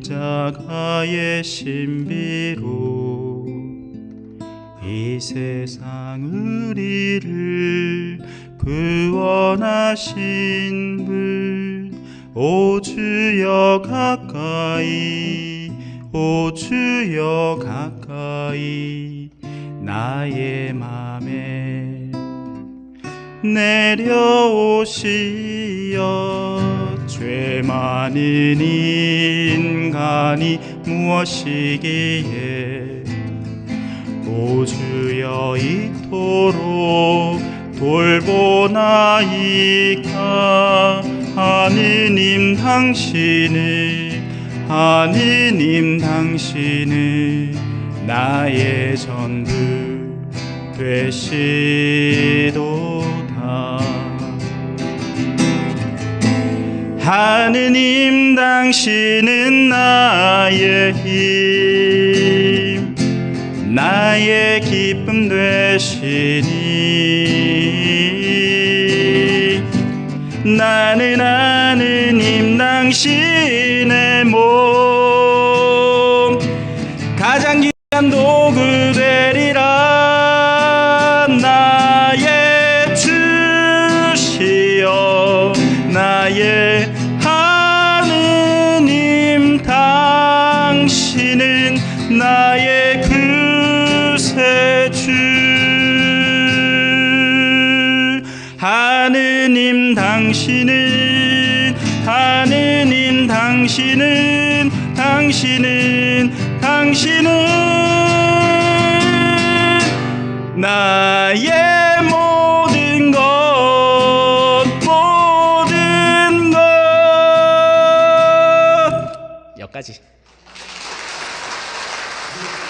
십자가의 신비로 이 세상 우리를 구원하신 분 오 주여 가까이 오 주여 가까이 나의 맘에 내려오시어 죄 많은 인간이 무엇이기에 오 주여 이토록 돌보나이까 하느님 당신을 하느님 당신을 나의 전부 되시도다 하느님 당신은 나의 힘 나의 기쁨 되시니. 나는 하느님 당신의 몸 가장 귀한 도구 되리라. 나의 주시여 나의 나의 구세주 하느님 당신은 하느님 당신은 당신은 당신은 나의 모든 것 모든 것. 여기까지 Thank you.